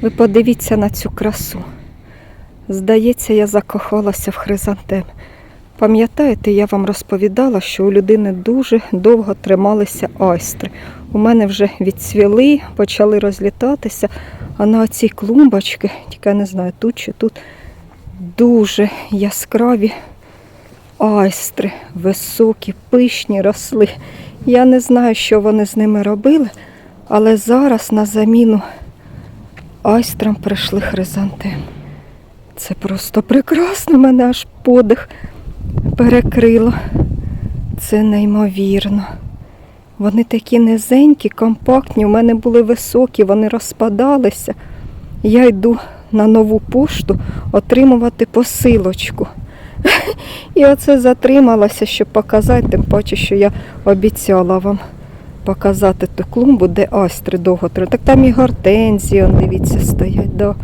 Ви подивіться на цю красу. Здається, я закохалася в хризантем. Пам'ятаєте, я вам розповідала, що у людини дуже довго трималися айстри. У мене вже відцвіли, почали розлітатися, а на оцій клумбочці, тільки я не знаю, тут чи тут, дуже яскраві айстри, високі, пишні росли. Я не знаю, що вони з ними робили, але зараз на заміну айстрам прийшли хризантеми. Це просто прекрасно, мене аж подих перекрило. Це неймовірно. Вони такі низенькі, компактні, у мене були високі, вони розпадалися. Я йду на нову пошту отримувати посилочку. І оце затрималася, щоб показати, тим паче, що я обіцяла вам показати ту клумбу, де астри довго тримають. Так там і гортензії, он, дивіться, стоять. Да.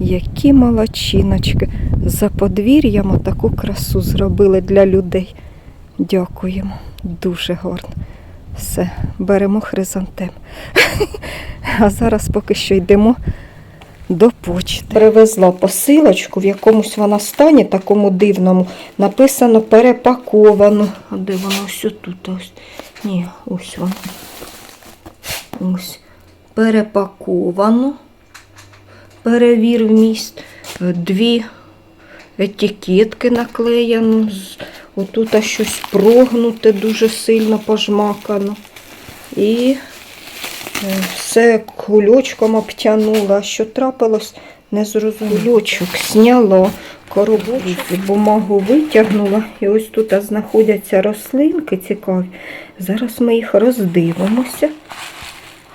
Які молодчиночки. За подвір'ям таку красу зробили для людей. Дякуємо. Дуже гарно. Все, беремо хризантем. А зараз поки що йдемо до почти. Привезла посилочку, в якомусь вона стані, такому дивному. Написано перепаковано. А де воно ось тут? Ось. Ні, ось воно. Ось. Перепаковано. Перевір вміст. Е, Дві етикетки наклеєно. Отут щось прогнуте, дуже сильно пожмакано. І все кульочком обтянула. Що трапилось, не зрозуміло. Кульочок зняло, коробочок, бумагу витягнула. І ось тут знаходяться рослинки цікаві. Зараз ми їх роздивимося.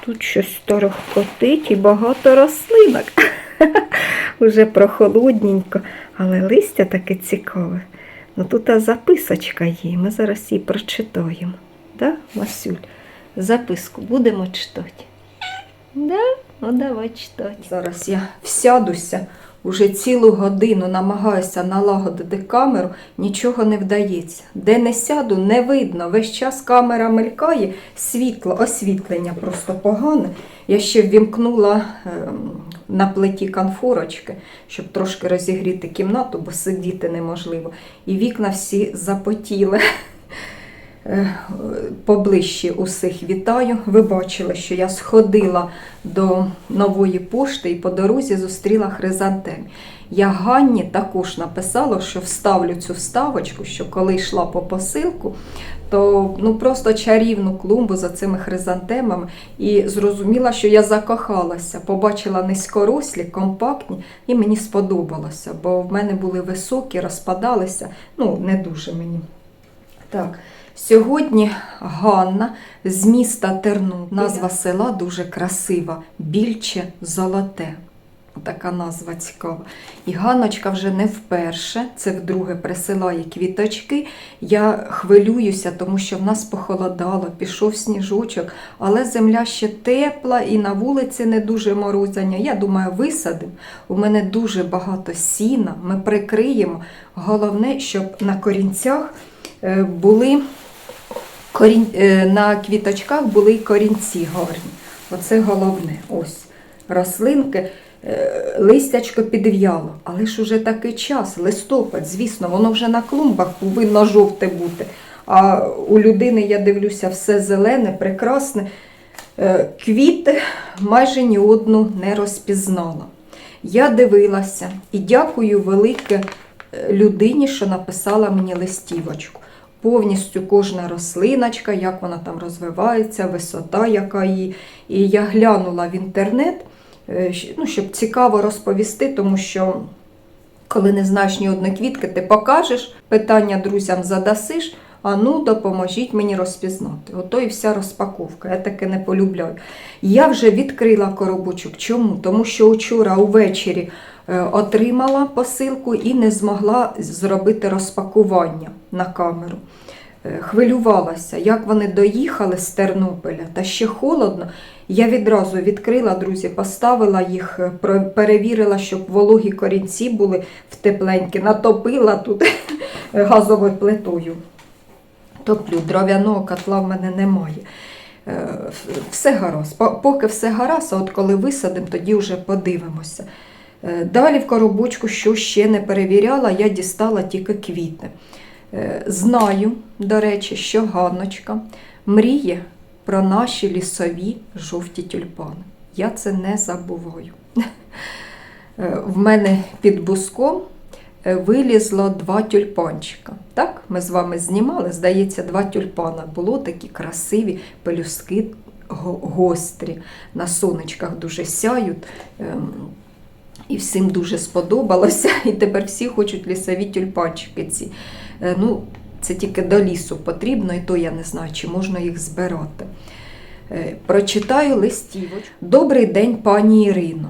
Тут щось торохкотить і багато рослинок. Уже прохолодненько, але листя таке цікаве. Ну тут записочка є, ми зараз її прочитаємо. Да, Масюль? Записку будемо читати. Да? Ну давай читати. Зараз я всядуся, уже цілу годину намагаюся налагодити камеру, нічого не вдається. Де не сяду, не видно. Весь час камера мелькає, світло, освітлення просто погане. Я ще ввімкнула ем, на плиті конфорочки, щоб трошки розігріти кімнату, бо сидіти неможливо. І вікна всі запотіли. Е, Поближче усіх вітаю. Ви бачили, що я сходила до нової пошти і по дорозі зустріла хризантем. Я Ганні також написала, що вставлю цю вставочку, що коли йшла по посилку, то ну просто чарівну клумбу за цими хризантемами і зрозуміла, що я закохалася, побачила низькорослі, компактні, і мені сподобалося, бо в мене були високі, розпадалися. Ну, не дуже мені. Так, сьогодні Ганна з міста Тернопіль. Назва села дуже красива. Більче золоте. Така назва цікава. І Ганночка вже не вперше, це вдруге присилає квіточки. Я хвилююся, тому що в нас похолодало, пішов сніжочок, але земля ще тепла і на вулиці не дуже морозяня. Я думаю, висадимо. У мене дуже багато сіна, ми прикриємо. Головне, щоб на корінцях е, були корінь, е, на квіточках були й корінці гарні. Оце головне. Ось рослинки. Е, Листячко підв'яло, але ж уже такий час, листопад, звісно, воно вже на клумбах повинно жовте бути. А у людини, я дивлюся, все зелене, прекрасне. Е, Квіти майже ні одну не розпізнала. Я дивилася і дякую велике людині, що написала мені листівочку. Повністю кожна рослиночка, як вона там розвивається, висота, яка її. І я глянула в інтернет, е, ну, щоб цікаво розповісти, тому що коли не знаєш ні одної квітки, ти покажеш, питання друзям задасиш, а ну допоможіть мені розпізнати. Ото і вся розпаковка. Я таке не полюбляю. Я вже відкрила коробочок. Чому? Тому що вчора увечері е, отримала посилку і не змогла зробити розпакування на камеру. Е, Хвилювалася, як вони доїхали з Тернополя, та ще холодно. Я відразу відкрила, друзі, поставила їх, е, перевірила, щоб вологі корінці були в тепленькі, натопила тут газовою плитою. Топлю, дров'яного котла в мене немає. Е, Все гаразд. Поки все гаразд, а от коли висадимо, тоді вже подивимося. Е, Далі в коробочку, що ще не перевіряла, я дістала тільки квіти. Е, Знаю, до речі, що Ганночка мріє про наші лісові жовті тюльпани. Я це не забуваю. В мене під буском вилізло два тюльпанчика. Так, ми з вами знімали, здається, два тюльпана. Було такі красиві пелюстки гострі, на сонечках дуже сяють. Ем, І всім дуже сподобалося. І тепер всі хочуть лісові тюльпанчики ці. Е, Ну, це тільки до лісу потрібно, і то я не знаю, чи можна їх збирати. Е, Прочитаю листівочку. Добрий день, пані Ірино.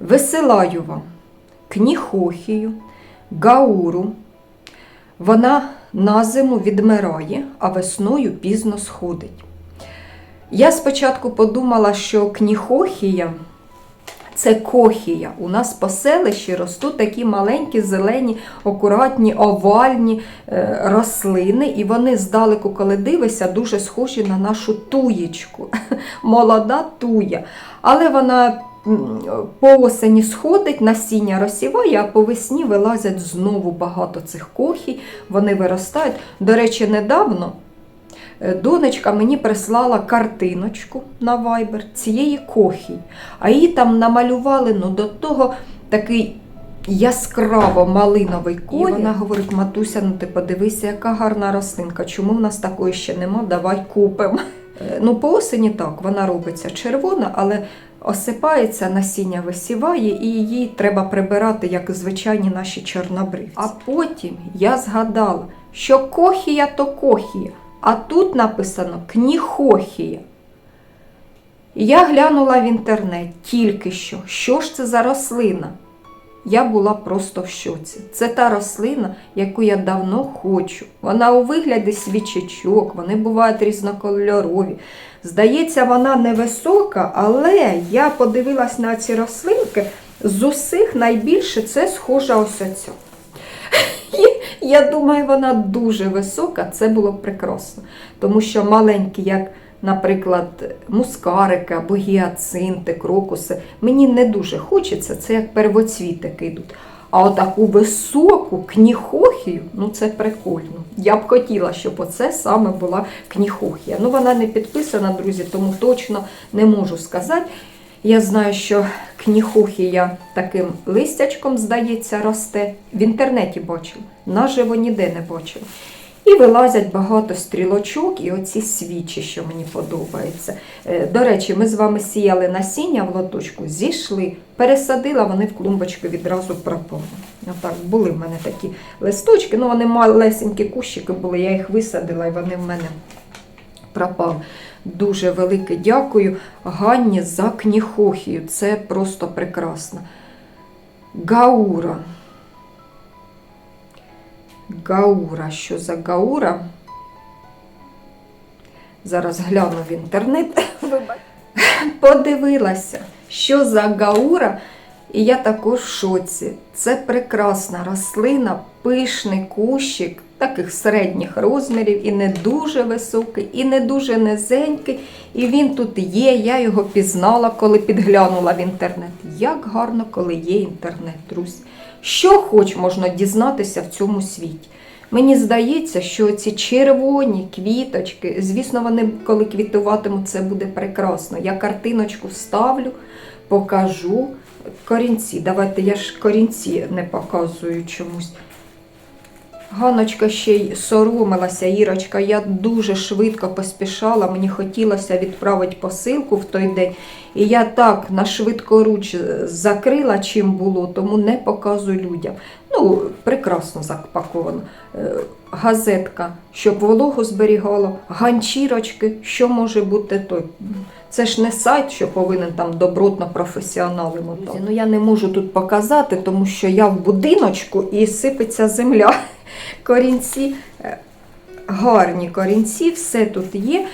Висилаю вам кніхохію, гауру. Вона на зиму відмирає, а весною пізно сходить. Я спочатку подумала, що кніхохія це кохія. У нас по селищі ростуть такі маленькі, зелені, акуратні, овальні е, рослини, і вони здалеку, коли дивишся, дуже схожі на нашу туєчку. Молода туя. Але вона по осені сходить, насіння розсіває, а по весні вилазять знову багато цих кохій, вони виростають. До речі, недавно е, донечка мені прислала картиночку на Viber цієї кохії, а її там намалювали ну, до того такий. Яскраво малиновий колір. І вона говорить: Матуся, ну ти подивися, яка гарна рослинка. Чому в нас такої ще нема? Давай купимо. Е, Ну, по осені так, вона робиться червона, але осипається, насіння висіває, і її треба прибирати, як звичайні наші чорнобривці. А потім я згадала, що кохія то кохія, а тут написано кніхохія. Я глянула в інтернет тільки що, що ж це за рослина. Я була просто в шоці. Це та рослина, яку я давно хочу. Вона у вигляді свічечок, вони бувають різнокольорові. Здається, вона невисока, але я подивилась на ці рослинки. З усіх найбільше це схожа ось оця. Я думаю, вона дуже висока, це було б прекрасно. Тому що маленькі, як, наприклад, мускарики або гіацинти, крокуси, мені не дуже хочеться, це як первоцвітики йдуть. А отаку високу кніхохію, ну це прикольно. Я б хотіла, щоб оце саме була кніхохія. Ну вона не підписана, друзі, тому точно не можу сказати. Я знаю, що кніхохія таким листячком, здається, росте. В інтернеті бачила, наживо ніде не бачила. І вилазять багато стрілочок і оці свічі, що мені подобаються. Е, До речі, ми з вами сіяли насіння в лоточку, зійшли, пересадила, вони в клумбочку відразу пропали. Отак, були в мене такі листочки, ну вони малесенькі кущики були, я їх висадила і вони в мене пропали. Дуже велике дякую Ганні за кніхохію. Це просто прекрасно. Гаура. Гаура. Що за гаура? Зараз гляну в інтернет. Подивилася, що за гаура, і я також в шоці. Це прекрасна рослина, пишний кущик, таких середніх розмірів, і не дуже високий, і не дуже низенький. І він тут є. Я його пізнала, коли підглянула в інтернет. Як гарно, коли є інтернет, друзі. Що хоч можна дізнатися в цьому світі. Мені здається, що ці червоні квіточки, звісно, вони коли квітуватимуть, це буде прекрасно. Я картиночку вставлю, покажу корінці. Давайте я ж корінці не показую чомусь. Ганочка ще й соромилася, Ірочка. Я дуже швидко поспішала. Мені хотілося відправити посилку в той день. І я так на швидкоруч закрила, чим було, тому не показую людям. Ну, прекрасно запаковано. Е, Газетка, щоб вологу зберігало, ганчірочки, що може бути той. Це ж не сайт, що повинен там добротно професіонали мотати. Ну я не можу тут показати, тому що я в будиночку і сипеться земля. Корінці, е, гарні корінці, все тут є.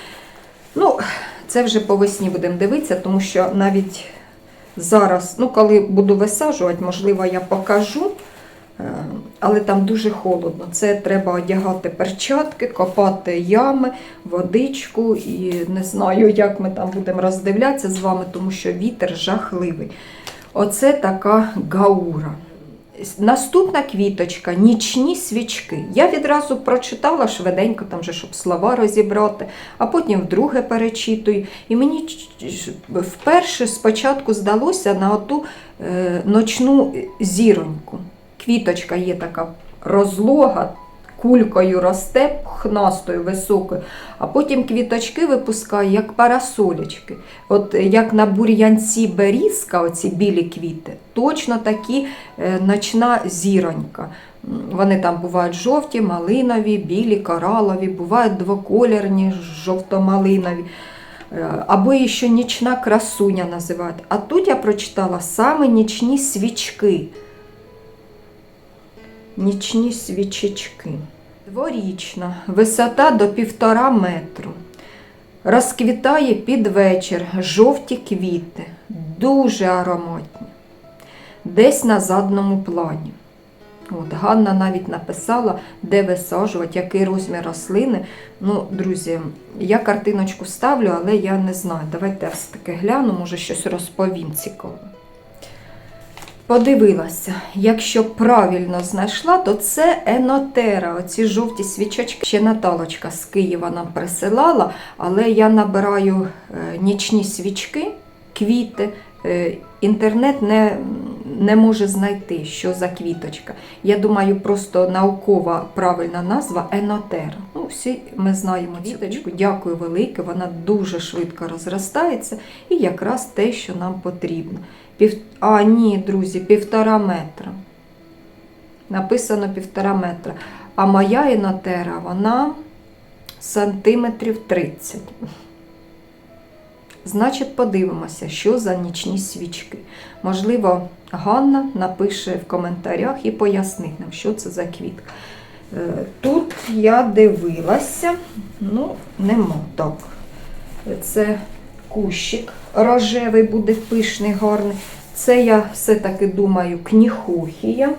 Ну, це вже по весні будемо дивитися, тому що навіть зараз, ну, коли буду висаджувати, можливо, я покажу. Але там дуже холодно. Це треба одягати перчатки, копати ями, водичку і не знаю, як ми там будемо роздивлятися з вами, тому що вітер жахливий. Оце така гаура. Наступна квіточка нічні свічки. Я відразу прочитала швиденько, там же, щоб слова розібрати, а потім вдруге перечитую. І мені вперше спочатку здалося на оту е, ночну зіроньку. Квіточка є така розлога, кулькою росте, пухнастою, високою, а потім квіточки випускає, як парасолечки. От як на бур'янці берізка, оці білі квіти, точно такі е, ночна зіронька. Вони там бувають жовті, малинові, білі, коралові, бувають двоколірні, жовто-малинові. Е, Або ще нічна красуня називають. А тут я прочитала саме нічні свічки. Нічні свічечки. Дворічна, висота до півтора метру. Розквітає під вечір жовті квіти, дуже ароматні. Десь на задному плані. От, Ганна навіть написала, де висаджувати, який розмір рослини. Ну, друзі, я картиночку ставлю, але я не знаю. Давайте я все-таки гляну, може щось розповім цікаве. Подивилася, якщо правильно знайшла, то це енотера. Оці жовті свічочки. Ще Наталочка з Києва нам присилала, але я набираю е, нічні свічки, квіти. Е, Інтернет не, не може знайти, що за квіточка. Я думаю, просто наукова правильна назва енотера. Ну, всі ми знаємо цю квіточку. Дякую велике, вона дуже швидко розростається і якраз те, що нам потрібно. Пів... А, ні, друзі, півтора метра. Написано півтора метра. А моя інотера, вона сантиметрів 30. Значить, подивимося, що за нічні свічки. Можливо, Ганна напише в коментарях і пояснить нам, що це за квітка. Е, Тут я дивилася, ну, нема так. Це кущик рожевий буде пишний, гарний. Це я все-таки думаю кніхухія.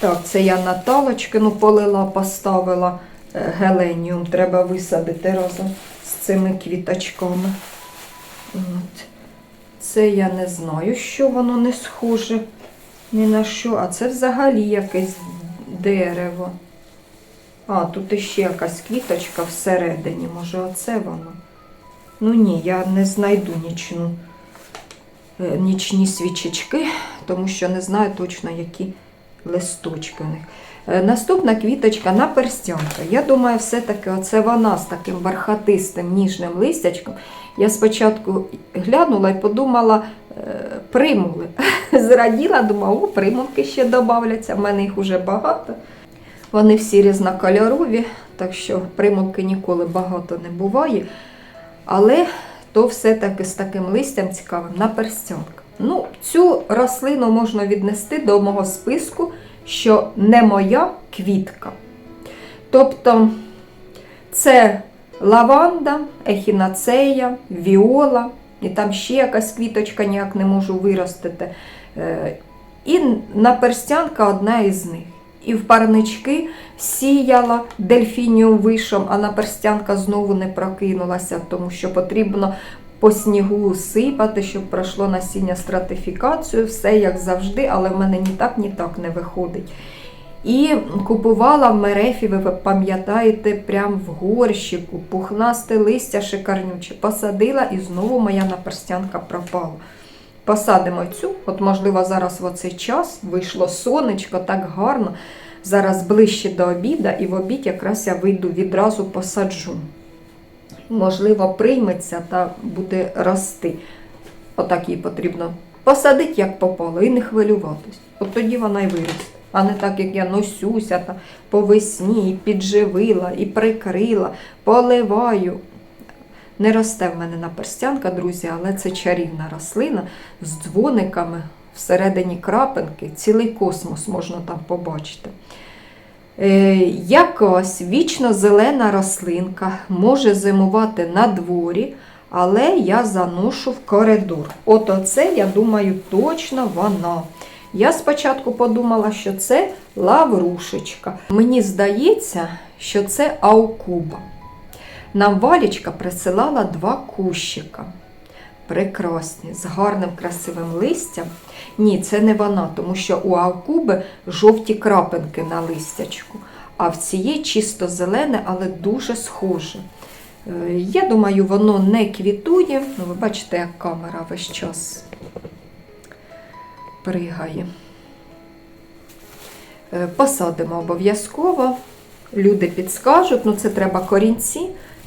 Так, це я Наталочкину полила, поставила е, геленіум. Треба висадити разом з цими квіточками. От. Це я не знаю, що воно не схоже ні на що, а це взагалі якесь дерево. А, тут іще якась квіточка всередині, може, оце воно. Ну ні, я не знайду нічну, е, нічні свічечки, тому що не знаю точно, які листочки у них. Е, Наступна квіточка наперстянка. Я думаю, все-таки оце вона з таким бархатистим ніжним листячком. Я спочатку глянула і подумала, е, примули. Зраділа, думала, о, примулки ще додавляться, в мене їх уже багато. Вони всі різнокольорові, так що примулки ніколи багато не буває. Але то все-таки з таким листям цікавим наперстянка. Ну, цю рослину можна віднести до мого списку, що не моя квітка. Тобто це лаванда, ехінацея, віола, і там ще якась квіточка ніяк не можу виростити. Е, І наперстянка одна із них. І в парнички сіяла дельфініум вишом, а наперстянка знову не прокинулася, тому що потрібно по снігу сипати, щоб пройшло насіння стратифікацію, все як завжди, але в мене ні так, ні так не виходить. І купувала в мерефі, ви пам'ятаєте, прям в горщику, пухнасте листя шикарнюче. Посадила і знову моя наперстянка пропала. Посадимо цю, от можливо, зараз в оцей час вийшло сонечко, так гарно. Зараз ближче до обіда, і в обід якраз я вийду відразу посаджу. Можливо, прийметься та буде рости. Отак їй потрібно посадити, як попало, і не хвилюватись. От тоді вона й виросте. А не так, як я носюся та по весні, і підживила, і прикрила, поливаю. Не росте в мене наперстянка, друзі, але це чарівна рослина з дзвониками всередині крапинки. Цілий космос можна там побачити. Е, якась вічно зелена рослинка може зимувати на дворі, але я заношу в коридор. От оце, я думаю, точно вона. Я спочатку подумала, що це лаврушечка. Мені здається, що це аукуба. Нам Валічка присилала два кущика. Прекрасні, з гарним красивим листям. Ні, це не вона, тому що у аукуби жовті крапинки на листячку, а в цієї чисто зелене, але дуже схоже. Е, Я думаю, воно не квітує. Ну, ви бачите, як камера весь час пригає. Е, Посадимо обов'язково. Люди підскажуть, ну це треба корінці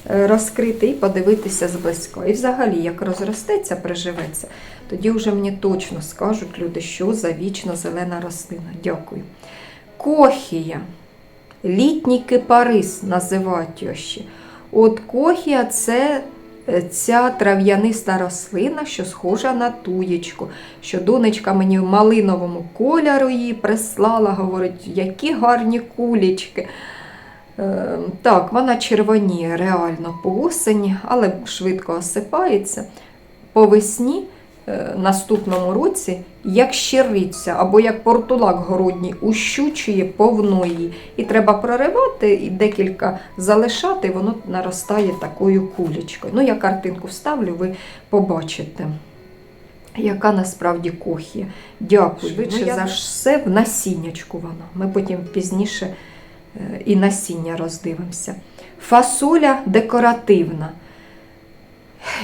розкрити і подивитися зблизька. І взагалі, як розростеться, приживеться, тоді вже мені точно скажуть люди, що за вічно зелена рослина. Дякую. Кохія. Літній кипарис називають його ще. От кохія це е, ця трав'яниста рослина, що схожа на туєчку. Що донечка мені в малиновому кольору її прислала, говорить, які гарні кулічки. Е, Так, вона червоніє реально по осені, але швидко осипається. По весні, е, наступному році, як щириця або як портулак городній, ущучує повно її. І треба проривати і декілька залишати, і воно наростає такою кулечкою. Ну, я картинку вставлю, ви побачите. Яка насправді кохія. Дякую. Швидше Ну, я- за все в насіннячку вона. Ми потім пізніше і насіння роздивимося. Фасоля декоративна.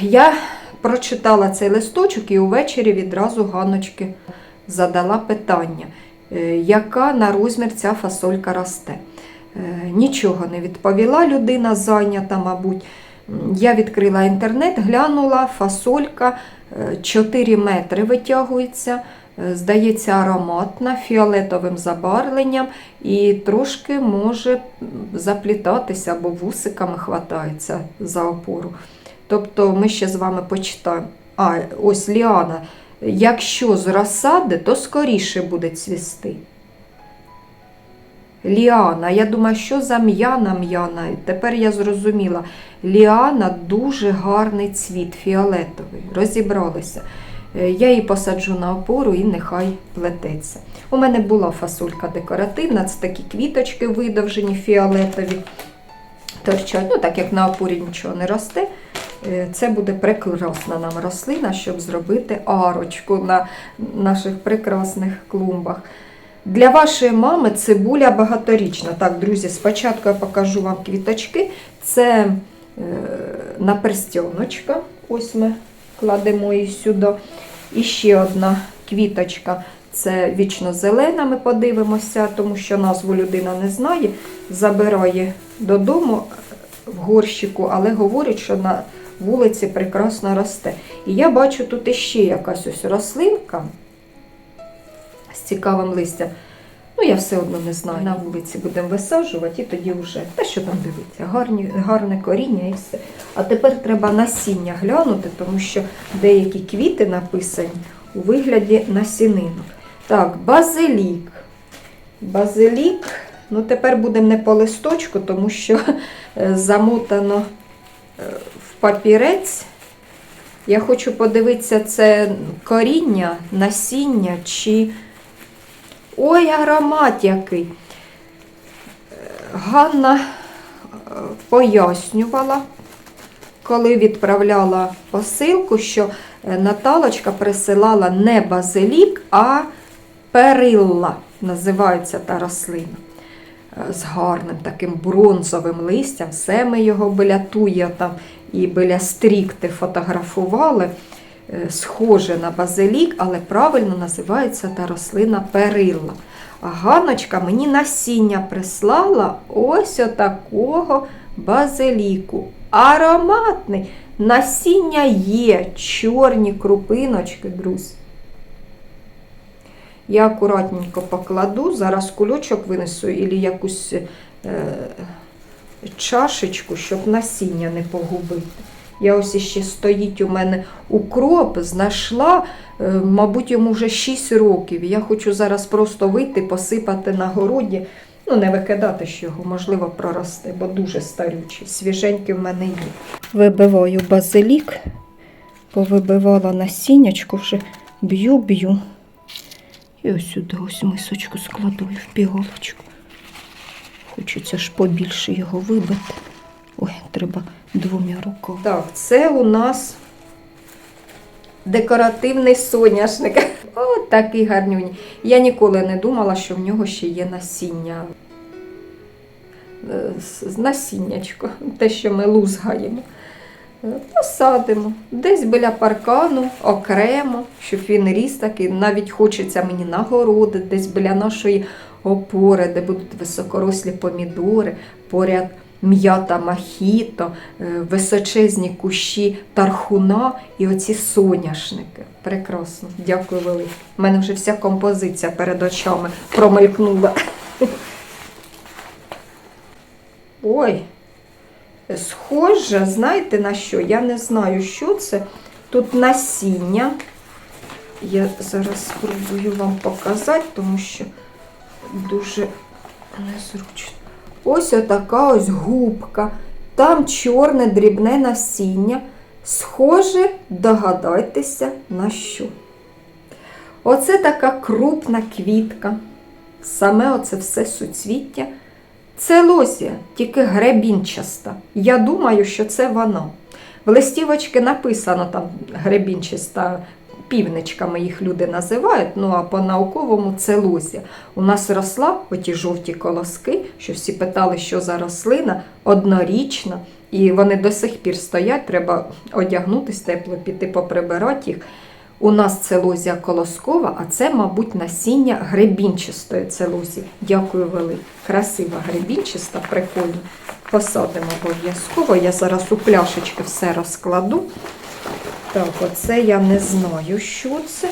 Я прочитала цей листочок і увечері відразу Ганночки задала питання, е, яка на розмір ця фасолька росте. Е, Нічого не відповіла людина, зайнята, мабуть. Я відкрила інтернет, глянула, фасолька е, 4 метри витягується, е, здається, ароматна, фіолетовим забарвленням і трошки може заплітатися або вусиками хватається за опору. Тобто ми ще з вами почитаємо. А, ось Ліана. Якщо з розсади, то скоріше буде цвісти. Ліана, я думаю, що за м'яна м'яна. Тепер я зрозуміла. Ліана дуже гарний цвіт, фіолетовий. Розібралися. Е, Я її посаджу на опору і нехай плететься. У мене була фасолька декоративна, це такі квіточки видовжені, фіолетові. Торчать. Ну, так як на опорі нічого не росте, е, це буде прекрасна нам рослина, щоб зробити арочку на наших прекрасних клумбах. Для вашої мами цибуля багаторічна. Так, друзі, спочатку я покажу вам квіточки. Це е, наперстьоночка. Ось ми кладемо її сюди. І ще одна квіточка. Це вічно зелена, ми подивимося, тому що назву людина не знає. Забирає додому в горщику, але говорить, що на вулиці прекрасно росте. І я бачу тут іще якась ось рослинка з цікавим листям. Ну, я все одно не знаю. На вулиці будемо висаджувати і тоді вже. Та що там дивиться? Гарні, гарне коріння і все. А тепер треба насіння глянути, тому що деякі квіти написані у вигляді насінинок. Так, базилік. Базилік. Ну, тепер будемо не по листочку, тому що е, замотано е, в папірець. Я хочу подивитися, це коріння, насіння чи. Ой, аромат який. Ганна е, пояснювала, коли відправляла посилку, що е, Наталочка присилала не базилік, а перилла, називається та рослина. Е, З гарним таким бронзовим листям. Все ми його біля туя там і біля стрікти фотографували. Е, Схоже на базилік, але правильно називається та рослина перилла. А Ганочка мені насіння прислала ось отакого базиліку. Ароматний. Насіння є, чорні крупиночки, друзі. Я акуратненько покладу, зараз кульочок винесу і якусь е, чашечку, щоб насіння не погубити. Я ось іще стоїть у мене укроп, знайшла, е, мабуть, йому вже 6 років. Я хочу зараз просто вийти, посипати на городі. Ну, не викидати ж його, можливо, проросте, бо дуже старючий. Свіженький в мене є. Вибиваю базилік, повибивала насіннячку, вже б'ю-б'ю. І ось сюди ось мисочку складу і в піголочку. Хочеться ж побільше його вибити. Ой, треба двома руками. Так, це у нас декоративний соняшник. О, такий гарнюнь. Я ніколи не думала, що в нього ще є насіння. Е, Насіннячко, те, що ми лузгаємо. Е, Посадимо десь біля паркану, окремо, щоб він ріс такий. Навіть хочеться мені нагороди, десь біля нашої опори, де будуть високорослі помідори, поряд м'ята махіто, е, височезні кущі тархуна і оці соняшники. Прекрасно, дякую велике. У мене вже вся композиція перед очами промелькнула. Ой, схоже, знаєте на що? Я не знаю, що це. Тут насіння. Я зараз спробую вам показати, тому що дуже незручно. Ось отака ось губка. Там чорне дрібне насіння. Схоже, догадайтеся на що. Оце така крупна квітка. Саме оце все суцвіття. Це лозія, тільки гребінчаста. Я думаю, що це вона. В листівочці написано там гребінчаста, півничками їх люди називають, ну а по-науковому це лозія. У нас росла оті жовті колоски, що всі питали, що за рослина, однорічна, і вони до сих пір стоять, треба одягнутися тепло, піти поприбирати їх. У нас це лозія колоскова, а це, мабуть, насіння гребінчастої целузі. Дякую велике. Красива гребінчаста, прикольно. Посадимо обов'язково. Я зараз у пляшечки все розкладу. Так, оце я не знаю, що це.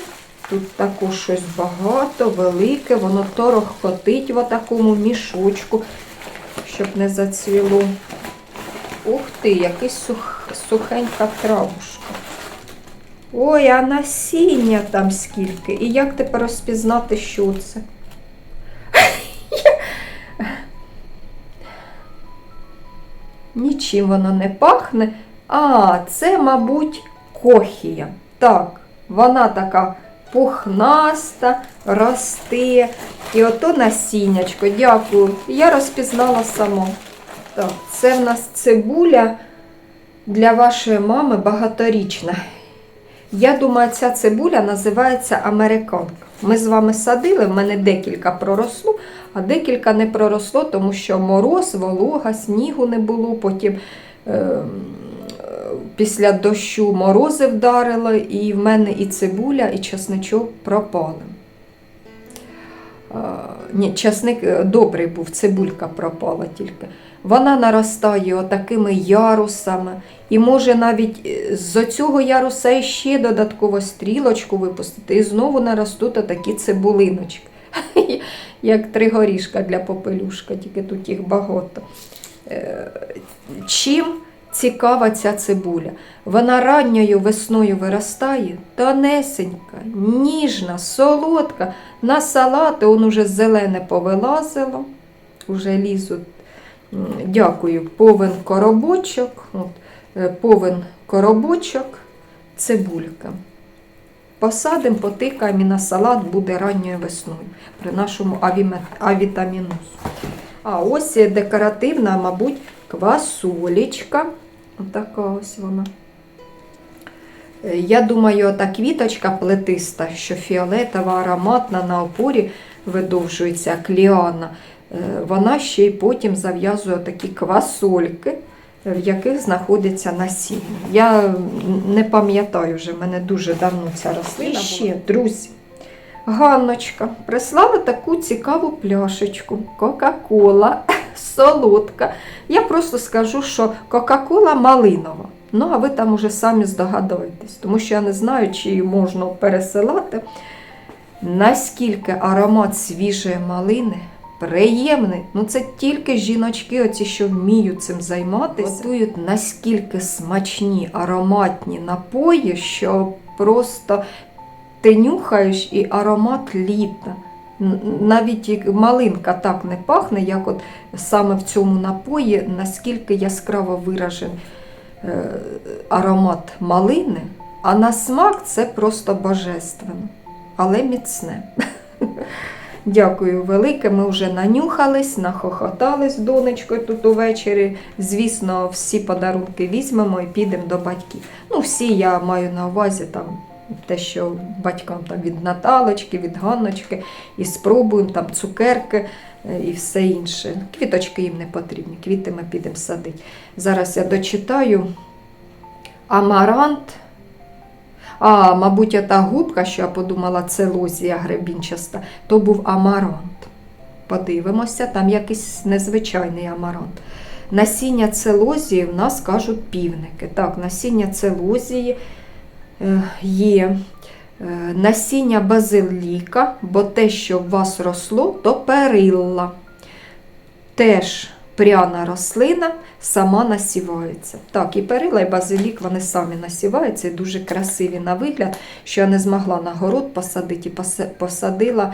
Тут також щось багато, велике, воно торохкотить в такому мішочку, щоб не зацвіло. Ух ти, якийсь сух, сухенька травушка. Ой, а насіння там скільки. І як тепер розпізнати, що це? Нічим воно не пахне. А, це, мабуть, кохія. Так, вона така пухнаста, росте. І ото насіннячко. Дякую. Я розпізнала само. Так, це в нас цибуля для вашої мами багаторічна. Я думаю, ця цибуля називається американка. Ми з вами садили, в мене декілька проросло, а декілька не проросло, тому що мороз, волога, снігу не було. Потім е, після дощу морози вдарили, і в мене і цибуля, і часничок пропали. Е, ні, часник е, добрий був, цибулька пропала тільки. Вона наростає отакими ярусами. І може навіть е, з цього яруса ще додатково стрілочку випустити, і знову наростуть отакі цибулиночки. Як три горішка для попелюшка, тільки тут їх багато. Чим цікава ця цибуля? Вона ранньою весною виростає, тонесенька, ніжна, солодка. На салати он уже зелене повилазило, уже лізуть. Дякую, повен коробочок. От, е, повен коробочок, цибулька. Посадимо, потикаємо і на салат буде ранньою весною при нашому авітамінозу. А ось є декоративна, мабуть, квасолічка. Отака ось вона. Е, Я думаю, та квіточка плетиста, що фіолетова, ароматна на опорі видовжується, як ліана. Е, Вона ще й потім зав'язує такі квасольки, в яких знаходиться насіння. Я не пам'ятаю вже, в мене дуже давно ця рослина. І ще, друзі, Ганночка прислала таку цікаву пляшечку. Кока-кола, солодка. Я просто скажу, що Кока-кола малинова. Ну, а ви там уже самі здогадаєтесь, тому що я не знаю, чи її можна пересилати. Наскільки аромат свіжої малини приємний. Ну, це тільки жіночки, оці, що вміють цим займатися, готують наскільки смачні ароматні напої, що просто ти нюхаєш і аромат літа. Навіть малинка так не пахне, як от саме в цьому напої, наскільки яскраво виражений е, аромат малини, а на смак це просто божественно, але міцне. Дякую велике. Ми вже нанюхались, нахохотались донечкою тут увечері. Звісно, всі подарунки візьмемо і підемо до батьків. Ну, всі я маю на увазі там. Те, що батькам там від Наталочки, від Ганночки, і спробуємо там цукерки е, і все інше. Квіточки їм не потрібні, квіти ми підемо садити. Зараз я дочитаю амарант. А, мабуть, ота губка, що я подумала, це лозія гребінчаста, то був амарант. Подивимося, там якийсь незвичайний амарант. Насіння целозії в нас кажуть півники. Так, насіння целозії є. Е, Насіння базиліка, бо те, що в вас росло, то перилла. Теж пряна рослина сама насівається. Так, і перила, і базилік вони самі насіваються і дуже красиві на вигляд, що я не змогла на город посадити і посадила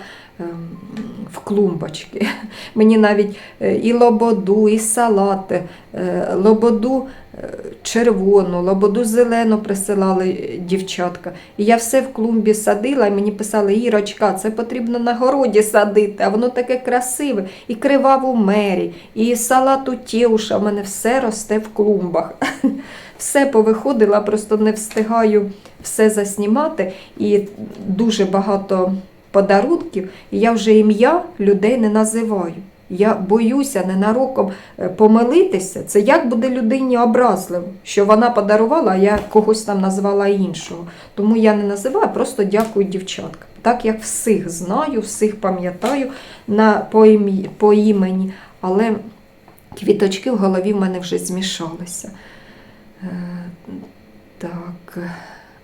в клумбочки. Мені навіть е, і лободу, і салати, е, лободу е, червону, лободу зелену присилали дівчатка. І я все в клумбі садила, і мені писали, Ірочка, це потрібно на городі садити, а воно таке красиве. І криваву мері, і салату тєуша, в мене все росте в клумбах. Все повиходила, просто не встигаю все заснімати. І дуже багато подарунків, і я вже ім'я людей не називаю. Я боюся ненароком е, помилитися. Це як буде людині образливо, що вона подарувала, а я когось там назвала іншого. Тому я не називаю, просто дякую дівчаткам. Так як всіх знаю, всіх пам'ятаю на, по, ім'ї- по імені, але квіточки в голові в мене вже змішалися. Е, Так,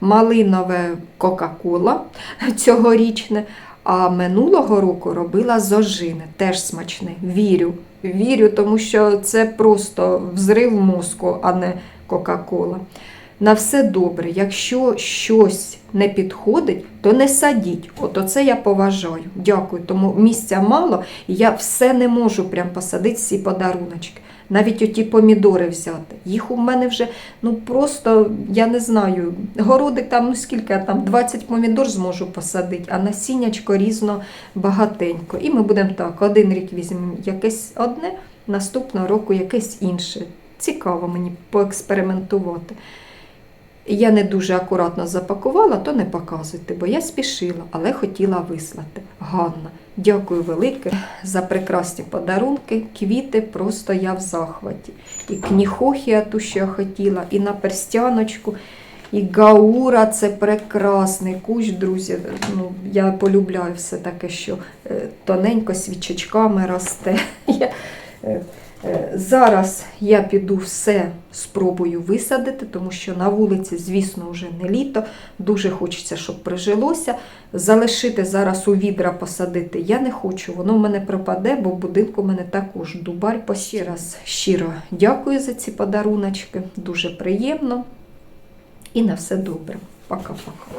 малинове Кока-Кола цьогорічне, а минулого року робила зожини, теж смачне. Вірю. Вірю, тому що це просто взрив мозку, а не Кока-Кола. На все добре. Якщо щось не підходить, то не садіть. От оце я поважаю. Дякую. Тому місця мало, і я все не можу прям посадити всі подаруночки. Навіть оті помідори взяти. Їх у мене вже ну просто, я не знаю, городик там, ну скільки я там, 20 помідор зможу посадити, а насіннячко різно багатенько. І ми будемо так, один рік візьмемо якесь одне, наступного року якесь інше. Цікаво мені поекспериментувати. Я не дуже акуратно запакувала, то не показуйте, бо я спішила, але хотіла вислати. Ганна, дякую велике за прекрасні подарунки. Квіти просто я в захваті. І кніхохія, ту, що я хотіла, і на перстяночку, і гаура це прекрасний кущ, друзі. Ну, я полюбляю все таке, що е, тоненько свічечками росте. Е, Зараз я піду все спробую висадити, тому що на вулиці, звісно, вже не літо. Дуже хочеться, щоб прижилося. Залишити зараз у відра посадити я не хочу, воно в мене пропаде, бо в будинку в мене також дубарь. По ще раз щиро дякую за ці подаруночки, дуже приємно. І на все добре. Пока-пока.